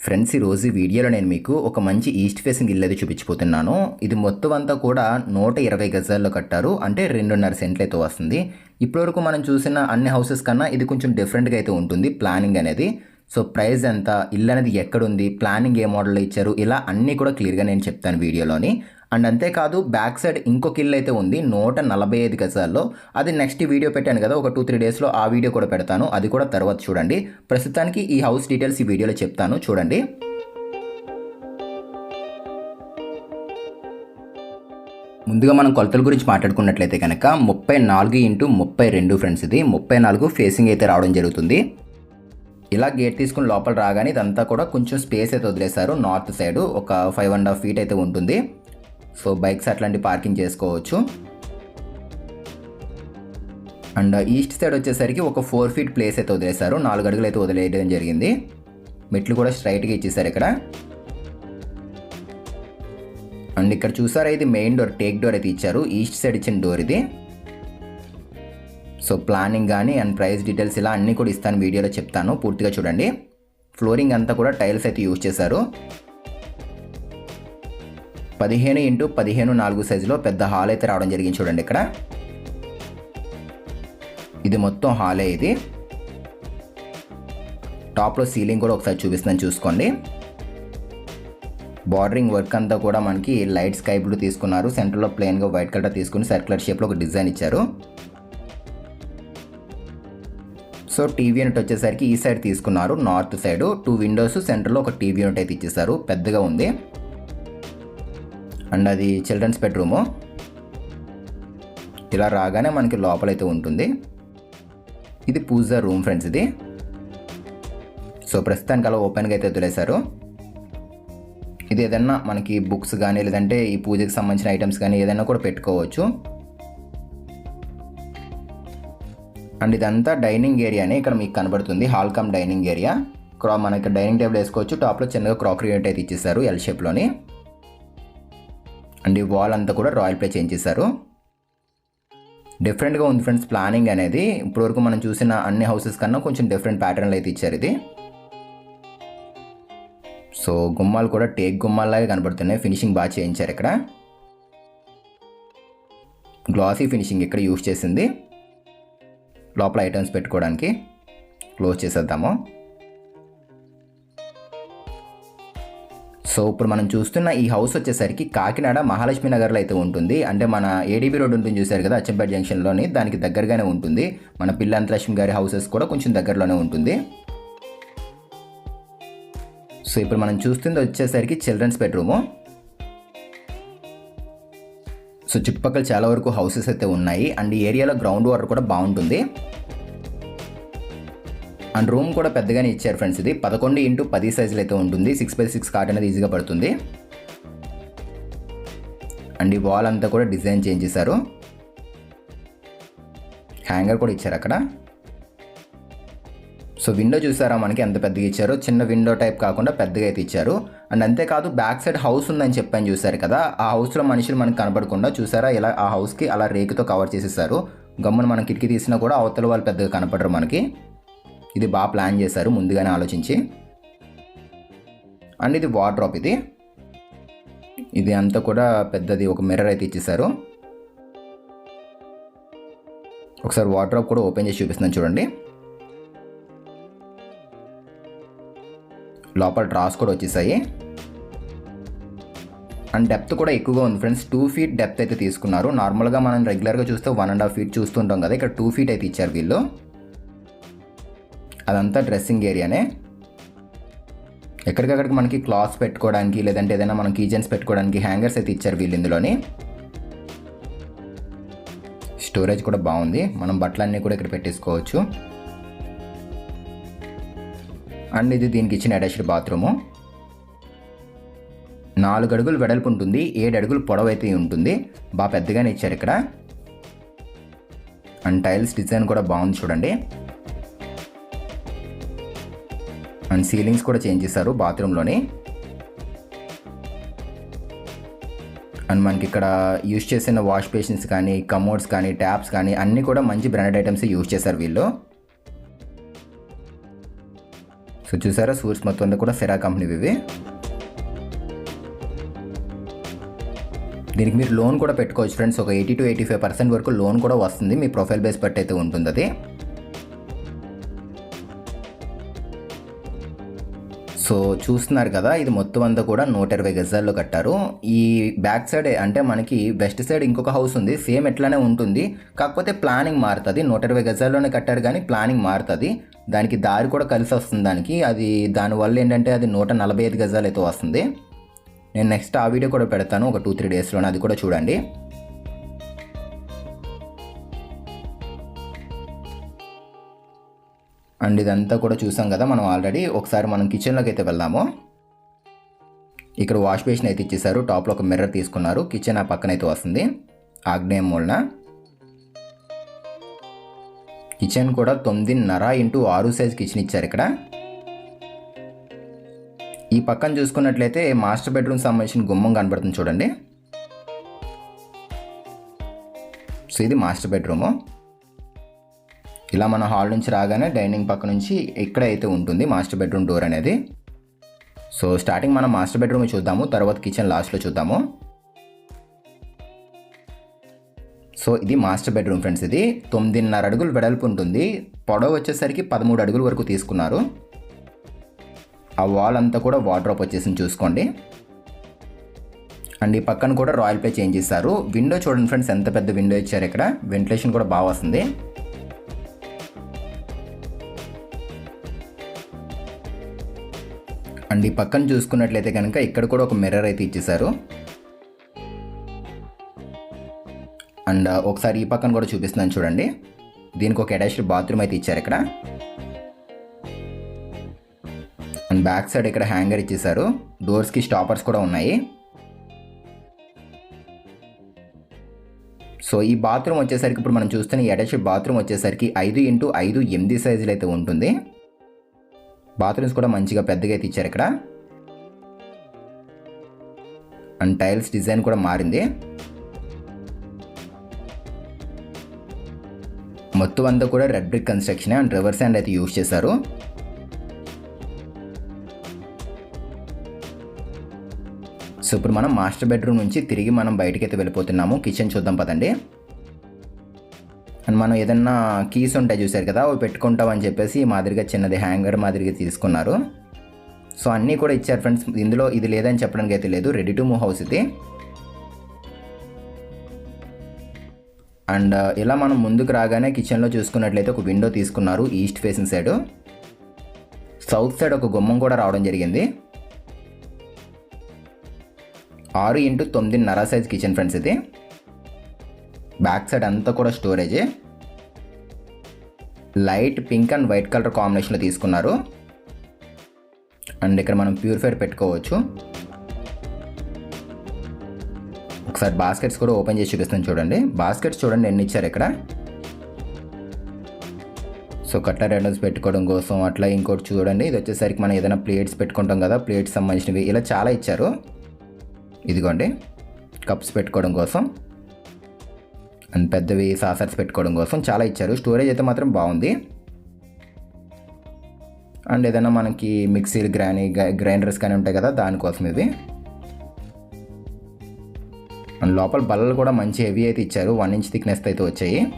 Friends ఈరోజు వీడియోలో నేను మీకు ఒక మంచి ఈస్ట్ ఫేసింగ్ ఇల్లు అది చూపించిపోతున్నాను ఇది మొత్తం అంతా కూడా నూట ఇరవై గజాల్లో కట్టారు. అంటే రెండున్నర సెంట్లు అయితే వస్తుంది. ఇప్పటివరకు మనం చూసిన అన్ని హౌసెస్ కన్నా ఇది కొంచెం డిఫరెంట్గా అయితే ఉంటుంది ప్లానింగ్ అనేది. సో ప్రైస్ ఎంత? ఇల్లు అనేది ఎక్కడుంది? ప్లానింగ్ ఏ మోడల్లో ఇచ్చారు? ఇలా అన్నీ కూడా క్లియర్గా నేను చెప్తాను వీడియోలోని. అండ్ అంతేకాదు బ్యాక్ సైడ్ ఇంకో కిల్ అయితే ఉంది నూట నలభై ఐదు గజాల్లో. అది నెక్స్ట్ వీడియో పెట్టాను కదా ఒక టూ త్రీ డేస్లో ఆ వీడియో కూడా పెడతాను. అది కూడా తర్వాత చూడండి. ప్రస్తుతానికి ఈ హౌస్ డీటెయిల్స్ ఈ వీడియోలో చెప్తాను చూడండి. ముందుగా మనం కొలతల గురించి మాట్లాడుకున్నట్లయితే కనుక ముప్పై నాలుగు ఇంటూ ముప్పై రెండు ఫ్రెండ్స్ ఇది. ముప్పై నాలుగు ఫేసింగ్ అయితే రావడం జరుగుతుంది. ఇలా గేట్ తీసుకుని లోపల రాగానే ఇదంతా కూడా కొంచెం స్పేస్ అయితే వదిలేశారు. నార్త్ సైడ్ ఒక ఫైవ్ అండ్ హాఫ్ ఫీట్ అయితే ఉంటుంది. సో బైక్స్ అట్లాంటి పార్కింగ్ చేసుకోవచ్చు. అండ్ ఈస్ట్ సైడ్ వచ్చేసరికి ఒక ఫోర్ ఫీట్ ప్లేస్ అయితే వదిలేశారు. నాలుగు అడుగులు అయితే వదిలేయడం జరిగింది. మెట్లు కూడా స్ట్రైట్గా ఇచ్చేసారు ఇక్కడ. అండ్ ఇక్కడ చూసారా ఇది మెయిన్ డోర్ టేక్ డోర్ అయితే ఇచ్చారు. ఈస్ట్ సైడ్ ఇచ్చిన డోర్ ఇది. సో ప్లానింగ్ కానీ అండ్ ప్రైస్ డీటెయిల్స్ ఇలా అన్నీ కూడా ఇస్తాను వీడియోలో చెప్తాను. పూర్తిగా చూడండి. ఫ్లోరింగ్ అంతా కూడా టైల్స్ అయితే యూజ్ చేశారు. పదిహేను ఇంటూ పదిహేను నాలుగు సైజులో పెద్ద హాల్ అయితే రావడం జరిగింది చూడండి ఇక్కడ. ఇది మొత్తం హాలే ఇది. టాప్లో సీలింగ్ కూడా ఒకసారి చూపిస్తున్నాను చూసుకోండి. బార్డరింగ్ వర్క్ అంతా కూడా మనకి లైట్ స్కై బ్లూ తీసుకున్నారు. సెంటర్లో ప్లెయిన్గా వైట్ కలర్ తీసుకుని సర్క్యులర్ షేప్లో ఒక డిజైన్ ఇచ్చారు. సో టీవీ యూనిట్ వచ్చేసరికి ఈ సైడ్ తీసుకున్నారు నార్త్ సైడ్. టూ విండోస్ సెంటర్లో ఒక టీవీ యూనిట్ అయితే ఇచ్చేసారు. పెద్దగా ఉంది. అండ్ అది చిల్డ్రన్స్ బెడ్రూము. ఇలా రాగానే మనకి లోపలైతే ఉంటుంది. ఇది పూజ రూమ్ ఫ్రెండ్స్ ఇది. సో ప్రస్తుతానికి అలా ఓపెన్గా అయితే వదిలేశారు. ఇది ఏదన్నా మనకి బుక్స్ కానీ లేదంటే ఈ పూజకి సంబంధించిన ఐటమ్స్ కానీ ఏదైనా కూడా పెట్టుకోవచ్చు. అండ్ ఇదంతా డైనింగ్ ఏరియానే ఇక్కడ మీకు కనబడుతుంది. Hall cum dining area. క్రా మనకి డైనింగ్ టేబుల్ వేసుకోవచ్చు. టాప్లో చిన్నగా క్రాకరీ యూనిట్ అయితే ఇచ్చేసారు ఎల్ షేప్లోని అండ్ ఈ వాల్ అంతా కూడా రాయల్ ప్లే చేంజ్ చేశారు. డిఫరెంట్గా ఉంది ఫ్రెండ్స్ ప్లానింగ్ అనేది. ఇప్పటివరకు మనం చూసిన అన్ని హౌసెస్ కన్నా కొంచెం డిఫరెంట్ ప్యాటర్న్లు అయితే ఇచ్చారు ఇది. సో గుమ్మాలు కూడా టేక్ గుమ్మాల్లాగే కనబడుతున్నాయి. ఫినిషింగ్ బాగా చేయించారు ఇక్కడ. గ్లాసీ ఫినిషింగ్ ఇక్కడ యూస్ చేసింది. లోపల ఐటమ్స్ పెట్టుకోవడానికి. క్లోజ్ చేసేద్దాము. సో ఇప్పుడు మనం చూస్తున్న ఈ హౌస్ వచ్చేసరికి కాకినాడ మహాలక్ష్మి నగర్లో అయితే ఉంటుంది. అంటే మన ఏడీబీ రోడ్ ఉంటుంది చూశారు కదా అచ్చంపేట జంక్షన్లోని దానికి దగ్గరగానే ఉంటుంది. మన పిల్లంతలక్ష్మి గారి హౌసెస్ కూడా కొంచెం దగ్గరలోనే ఉంటుంది. సో ఇప్పుడు మనం చూస్తుంది వచ్చేసరికి చిల్డ్రన్స్ బెడ్రూము. సో చుట్టుపక్కల చాలా వరకు హౌసెస్ అయితే ఉన్నాయి. అండ్ ఈ ఏరియాలో గ్రౌండ్ వాటర్ కూడా బాగుంటుంది. అండ్ రూమ్ కూడా పెద్దగానే ఇచ్చారు ఫ్రెండ్స్ ఇది. పదకొండు ఇంటూ పది సైజులు అయితే ఉంటుంది. సిక్స్ బై సిక్స్ కాట్ అనేది ఈజీగా పడుతుంది. అండ్ ఈ వాల్ అంతా కూడా డిజైన్ చేంజ్ చేశారు. హ్యాంగర్ కూడా ఇచ్చారు అక్కడ. సో విండో చూసారా మనకి ఎంత పెద్దగా ఇచ్చారో? చిన్న విండో టైప్ కాకుండా పెద్దగా అయితే ఇచ్చారు. అండ్ అంతేకాదు బ్యాక్ సైడ్ హౌస్ ఉందని చెప్పని చూసారు కదా ఆ హౌస్లో మనుషులు మనకి కనపడకుండా చూసారా? ఇలా ఆ హౌస్కి అలా రేకుతో కవర్ చేసేసారు. గమ్మున మనం కిటికీ తీసినా కూడా అవతల వాళ్ళు పెద్దగా కనపడరు మనకి. ఇది బాగా ప్లాన్ చేశారు ముందుగానే ఆలోచించి. అండ్ ఇది వార్డ్రాప్ ఇది. ఇది అంతా కూడా పెద్దది ఒక మిర్రర్ అయితే ఇచ్చేసారు ఒకసారి వార్డ్రాప్ కూడా ఓపెన్ చేసి చూపిస్తున్నాను చూడండి. లోపల డ్రాస్ కూడా వచ్చేసాయి. అండ్ డెప్త్ కూడా ఎక్కువగా ఉంది ఫ్రెండ్స్. టూ ఫీట్ డెప్త్ అయితే తీసుకున్నారు. నార్మల్గా మనం రెగ్యులర్గా చూస్తే వన్ అండ్ హాఫ్ ఫీట్ చూస్తుంటాం కదా ఇక్కడ టూ ఫీట్ అయితే ఇచ్చారు వీళ్ళు. అదంతా డ్రెస్సింగ్ ఏరియానే. ఎక్కడికక్కడికి మనకి క్లాత్స్ పెట్టుకోవడానికి లేదంటే ఏదైనా మనం కీజన్స్ పెట్టుకోవడానికి హ్యాంగర్స్ అయితే ఇచ్చారు వీళ్ళు ఇందులోని. స్టోరేజ్ కూడా బాగుంది. మనం బట్టలన్నీ కూడా ఇక్కడ పెట్టేసుకోవచ్చు. అండ్ ఇది దీనికి ఇచ్చిన అటాచ్డ్ బాత్రూము. నాలుగు అడుగులు వెడల్పు ఉంటుంది. ఏడు అడుగులు పొడవు అయితే ఉంటుంది. బాగా పెద్దగానే ఇచ్చారు ఇక్కడ. అండ్ టైల్స్ డిజైన్ కూడా బాగుంది చూడండి. అండ్ సీలింగ్స్ కూడా చేంజ్ చేశారు బాత్రూంలోని. అండ్ మనకి ఇక్కడ యూజ్ చేసిన వాష్ బేసిన్స్ కానీ కమోడ్స్ కానీ ట్యాప్స్ కానీ అన్నీ కూడా మంచి బ్రాండెడ్ ఐటమ్స్ యూజ్ చేశారు వీళ్ళు. సో చూసారా సూట్స్ మొత్తం కూడా సెరా కంపెనీ ఇవి. దీనికి మీరు లోన్ కూడా పెట్టుకోవచ్చు ఫ్రెండ్స్ ఒక eighty to eighty five percent వరకు లోన్ కూడా వస్తుంది మీ ప్రొఫైల్ బేస్ బట్టి అయితే ఉంటుంది అది. సో చూస్తున్నారు కదా ఇది మొత్తం అంతా కూడా నూట ఇరవై గజాల్లో కట్టారు. ఈ బ్యాక్ సైడ్ అంటే మనకి వెస్ట్ సైడ్ ఇంకొక హౌస్ ఉంది సేమ్ ఎట్లానే ఉంటుంది. కాకపోతే ప్లానింగ్ మారుతుంది నూట ఇరవై గజాల్లోనే కట్టారు కానీ ప్లానింగ్ మారుతుంది. దానికి దారి కూడా కలిసి వస్తుంది దానికి. అది దానివల్ల ఏంటంటే అది నూట నలభై ఐదు గజాలు అయితే వస్తుంది. నేను నెక్స్ట్ ఆ వీడియో కూడా పెడతాను ఒక టూ త్రీ డేస్లోనే అది కూడా చూడండి. అండ్ ఇదంతా కూడా చూసాం కదా మనం ఆల్రెడీ ఒకసారి మనం కిచెన్లోకి అయితే వెళ్దాము. ఇక్కడ వాష్ బేసిన్ అయితే ఇచ్చేసారు. టాప్లో ఒక మిర్రర్ తీసుకున్నారు. కిచెన్ ఆ పక్కన అయితే వస్తుంది. ఆగ్నేయం మూలన. కిచెన్ కూడా తొమ్మిదిన్నర ఇంటూ ఆరు సైజ్ కిచెన్ ఇచ్చారు ఇక్కడ. ఈ పక్కన చూసుకున్నట్లయితే మాస్టర్ బెడ్రూమ్ సంబంధించిన గుమ్మం కనబడుతుంది చూడండి. సో ఇది మాస్టర్ బెడ్రూము ఇలా మన హాల్ నుంచి రాగానే డైనింగ్ పక్క నుంచి ఇక్కడ అయితే ఉంటుంది మాస్టర్ బెడ్రూమ్ డోర్ అనేది. సో స్టార్టింగ్ మనం మాస్టర్ బెడ్రూమ్ చూద్దాము తర్వాత కిచెన్ లాస్ట్లో చూద్దాము. సో ఇది మాస్టర్ బెడ్రూమ్ ఫ్రెండ్స్ ఇది. తొమ్మిదిన్నర అడుగులు వెడల్పు ఉంటుంది. పొడవు వచ్చేసరికి పదమూడు అడుగుల వరకు తీసుకున్నారు. ఆ వాల్ అంతా కూడా వార్డ్రోప్ వచ్చేసింది చూసుకోండి. అండ్ ఈ పక్కన కూడా రాయల్ ప్లే చేంజ్ చేస్తారు విండో చూడండి ఫ్రెండ్స్ ఎంత పెద్ద విండో ఇచ్చారు ఇక్కడ. వెంటిలేషన్ కూడా బాగా వస్తుంది. అండ్ ఈ పక్కన చూసుకున్నట్లయితే కనుక ఇక్కడ కూడా ఒక మిర్రర్ అయితే ఇచ్చేసారు అండ్ ఒకసారి ఈ పక్కన కూడా చూపిస్తున్నాను చూడండి. దీనికి ఒక అటాచ్డ్ బాత్రూమ్ అయితే ఇచ్చారు ఇక్కడ. అండ్ బ్యాక్ సైడ్ ఇక్కడ హ్యాంగర్ ఇచ్చేసారు డోర్స్కి స్టాపర్స్ కూడా ఉన్నాయి. సో ఈ బాత్రూమ్ వచ్చేసరికి ఇప్పుడు మనం చూస్తున్న ఈ అటాచ్డ్ బాత్రూమ్ వచ్చేసరికి ఐదు ఇంటూ ఐదు ఎనిమిది సైజులు అయితే ఉంటుంది. బాత్రూమ్స్ కూడా మంచిగా పెద్దగా అయితే ఇచ్చారు ఇక్కడ. అండ్ టైల్స్ డిజైన్ కూడా మారింది. మొత్తం అంతా కూడా red brick construction and reverse hand అయితే యూజ్ చేశారు. సో ఇప్పుడు మనం మాస్టర్ బెడ్రూమ్ నుంచి తిరిగి మనం బయటకైతే అయితే వెళ్ళిపోతున్నాము. కిచెన్ చూద్దాం పదండి. అండ్ మనం ఏదన్నా కీస్ ఉంటాయి చూసారు కదా అవి పెట్టుకుంటామని చెప్పేసి మాదిరిగా చిన్నది హ్యాంగర్ మాదిరిగా తీసుకున్నారు. సో అన్నీ కూడా ఇచ్చారు ఫ్రెండ్స్ ఇందులో ఇది లేదని చెప్పడానికి అయితే లేదు. రెడీ టు మూవ్ హౌస్ ఇది. అండ్ ఇలా మనం ముందుకు రాగానే కిచెన్లో చూసుకున్నట్లయితే ఒక విండో తీసుకున్నారు east facing side south side ఒక గుమ్మం కూడా రావడం జరిగింది. ఆరు ఇంటూ తొమ్మిదిన్నర సైజ్ కిచెన్ ఫ్రెండ్స్ ఇది. బ్యాక్ సైడ్ అంతా కూడా స్టోరేజే. Light pink and white colour కాంబినేషన్లో తీసుకున్నారు. అండ్ ఇక్కడ మనం ప్యూరిఫైర్ పెట్టుకోవచ్చు. ఒకసారి బాస్కెట్స్ కూడా ఓపెన్ చేసి చూపిస్తాను చూడండి. బాస్కెట్స్ చూడండి ఎన్ని ఇచ్చారు ఇక్కడ. సో కట్లర్ ఐటమ్స్ పెట్టుకోవడం కోసం అట్లా ఇంకోటి చూడండి. ఇది వచ్చేసరికి మనం ఏదైనా ప్లేట్స్ పెట్టుకుంటాం కదా ప్లేట్స్ సంబంధించినవి. ఇలా చాలా ఇచ్చారు. ఇదిగోండి. కప్స్ పెట్టుకోవడం కోసం. అండ్ పెద్దవి సాసర్స్ పెట్టుకోవడం కోసం చాలా ఇచ్చారు. స్టోరేజ్ అయితే మాత్రం బాగుంది. అండ్ ఏదైనా మనకి మిక్సీలు గ్రాని గ్రైండర్స్ కానీ ఉంటాయి కదా దానికోసం ఇవి. అండ్ లోపల బల్లలు కూడా మంచి హెవీ అయితే ఇచ్చారు. వన్ ఇంచ్ థిక్నెస్ అయితే వచ్చాయి.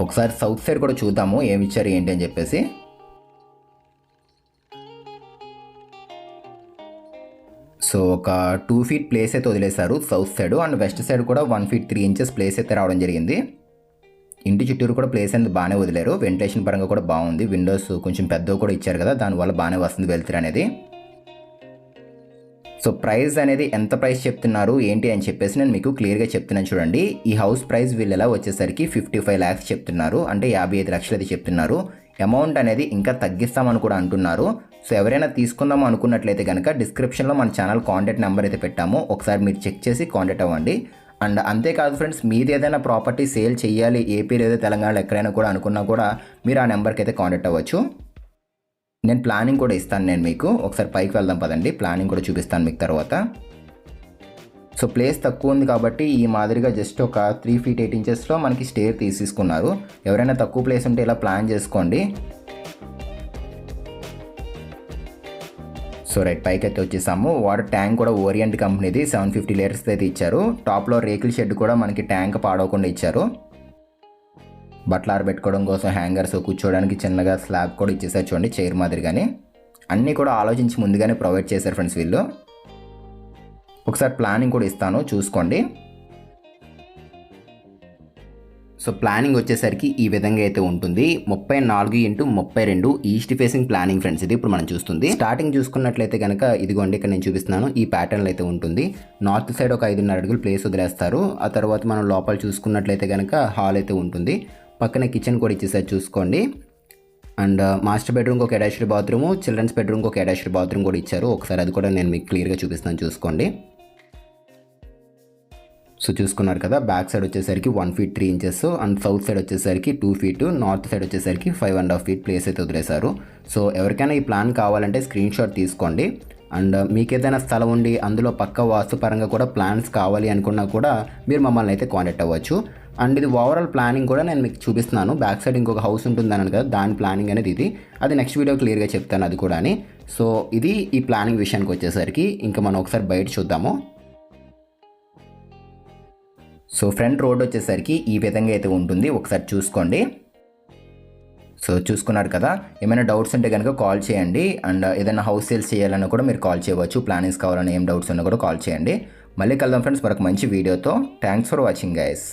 ఒకసారి సౌత్ సైడ్ కూడా చూద్దాము ఏమి ఇచ్చారు ఏంటి అని చెప్పేసి. సో ఒక టూ ఫీట్ ప్లేస్ అయితే వదిలేశారు south side and west side కూడా one feet three inches place అయితే రావడం జరిగింది. ఇంటి చుట్టూరు కూడా ప్లేస్ అనేది బాగానే వదిలేరు. వెంటిలేషన్ పరంగా కూడా బాగుంది. విండోస్ కొంచెం పెద్దవి కూడా ఇచ్చారు కదా దానివల్ల బాగానే వస్తుంది వెళ్తారు అనేది. సో ప్రైస్ అనేది ఎంత ప్రైస్ చెప్తున్నారు ఏంటి అని చెప్పేసి నేను మీకు క్లియర్గా చెప్తున్నాను చూడండి. ఈ హౌస్ ప్రైస్ వీళ్ళు ఎలా వచ్చేసరికి ఫిఫ్టీ ఫైవ్ ల్యాక్స్ చెప్తున్నారు. అంటే యాభై ఐదు లక్షలు అయితే చెప్తున్నారు. అమౌంట్ అనేది ఇంకా తగ్గిస్తామని కూడా అంటున్నారు. సో ఎవరైనా తీసుకుందాం అనుకున్నట్లయితే కనుక డిస్క్రిప్షన్లో మన ఛానల్ కాంటాక్ట్ నెంబర్ అయితే పెట్టాము. ఒకసారి మీరు చెక్ చేసి కాంటాక్ట్ అవ్వండి. అండ్ అంతేకాదు ఫ్రెండ్స్ మీది ఏదైనా ప్రాపర్టీ సేల్ చేయాలి ఏపీ లేదా తెలంగాణలో ఎక్కడైనా కూడా అనుకున్నా కూడా మీరు ఆ నెంబర్కి అయితే కాంటాక్ట్ అవ్వచ్చు. నేను ప్లానింగ్ కూడా ఇస్తాను నేను మీకు. ఒకసారి పైకి వెళ్దాం పదండి. ప్లానింగ్ కూడా చూపిస్తాను మీకు తర్వాత. సో ప్లేస్ తక్కువ ఉంది కాబట్టి ఈ మాదిరిగా జస్ట్ ఒక త్రీ ఫీట్ ఎయిట్ ఇంచెస్లో మనకి స్టేర్ తీసేసుకున్నారు. ఎవరైనా తక్కువ ప్లేస్ ఉంటే ఇలా ప్లాన్ చేసుకోండి. సో రైట్ పైకి అయితే వచ్చేసాము. వాటర్ ట్యాంక్ కూడా ఓరియంట్ కంపెనీది సెవెన్ ఫిఫ్టీ లీటర్స్ అయితే ఇచ్చారు. టాప్లో రేకుల షెడ్ కూడా మనకి ట్యాంక్ పాడవకుండా ఇచ్చారు. బట్టలు ఆరబెట్టుకోవడం కోసం హ్యాంగర్స్ కూర్చోవడానికి చిన్నగా స్లాబ్ కూడా ఇచ్చేసారు చూడండి చైర్ మాదిరిగానే. అన్నీ కూడా ఆలోచించి ముందుగానే ప్రొవైడ్ చేశారు ఫ్రెండ్స్ వీళ్ళు. ఒకసారి ప్లానింగ్ కూడా ఇస్తాను చూసుకోండి. సో ప్లానింగ్ వచ్చేసరికి ఈ విధంగా అయితే ఉంటుంది. ముప్పై నాలుగు ఇంటూ ముప్పై రెండు ఈస్ట్ ఫేసింగ్ ప్లానింగ్ ఫ్రెండ్స్ ఇది ఇప్పుడు మనం చూస్తుంది. స్టార్టింగ్ చూసుకున్నట్లయితే కనుక ఇదిగోండి ఇక్కడ నేను చూపిస్తున్నాను. ఈ ప్యాటర్న్ అయితే ఉంటుంది. నార్త్ సైడ్ ఒక ఐదున్నర అడుగులు ప్లేస్ వదిలేస్తారు. ఆ తర్వాత మనం లోపల చూసుకున్నట్లయితే కనుక హాల్ అయితే ఉంటుంది. పక్కన కిచెన్ కూడా ఇచ్చేసారి చూసుకోండి. అండ్ uh, మాస్టర్ బెడ్రూమ్కి ఒక అటాచ్డ్ బాత్రూము చిల్డ్రన్స్ బెడ్రూమ్కి ఒక అటాచ్డ్ బాత్రూమ్ కూడా ఇచ్చారు. ఒకసారి అది కూడా నేను మీకు క్లియర్గా చూపిస్తాను చూసుకోండి. సో చూసుకున్నారు కదా బ్యాక్ సైడ్ వచ్చేసరికి one feet three inches and south side వచ్చేసరికి టూ ఫీట్ నార్త్ సైడ్ వచ్చేసరికి five and half feet place అయితే వదిలేశారు. సో ఎవరికైనా ఈ ప్లాన్ కావాలంటే స్క్రీన్ షాట్ తీసుకోండి. అండ్ uh, మీకు ఏదైనా స్థలం ఉండి అందులో పక్క వాస్తుపరంగా కూడా ప్లాన్స్ కావాలి అనుకున్నా కూడా మీరు మమ్మల్ని అయితే కాంటాక్ట్ అవ్వచ్చు. అండ్ ఇది ఓవరాల్ ప్లానింగ్ కూడా నేను మీకు చూపిస్తున్నాను. బ్యాక్ సైడ్ ఇంకొక హౌస్ ఉంటుంది కదా దాని ప్లానింగ్ అనేది ఇది. అది నెక్స్ట్ వీడియో క్లియర్గా చెప్తాను అది కూడా అని సో ఇది ఈ ప్లానింగ్ విషయానికి వచ్చేసరికి ఇంకా మనం ఒకసారి బయట చూద్దాము. సో ఫ్రంట్ రోడ్ వచ్చేసరికి ఈ విధంగా అయితే ఉంటుంది. ఒకసారి చూసుకోండి. సో చూసుకున్నారు కదా ఏమైనా డౌట్స్ ఉంటే కనుక కాల్ చేయండి. అండ్ ఏదైనా హౌస్ సేల్స్ చేయాలన్నా కూడా మీరు కాల్ చేయవచ్చు. ప్లానింగ్స్ కావాలని ఏం డౌట్స్ ఉన్నా కూడా కాల్ చేయండి. మళ్ళీ కలుద్దాం ఫ్రెండ్స్ మరొక మంచి వీడియోతో. Thanks for watching guys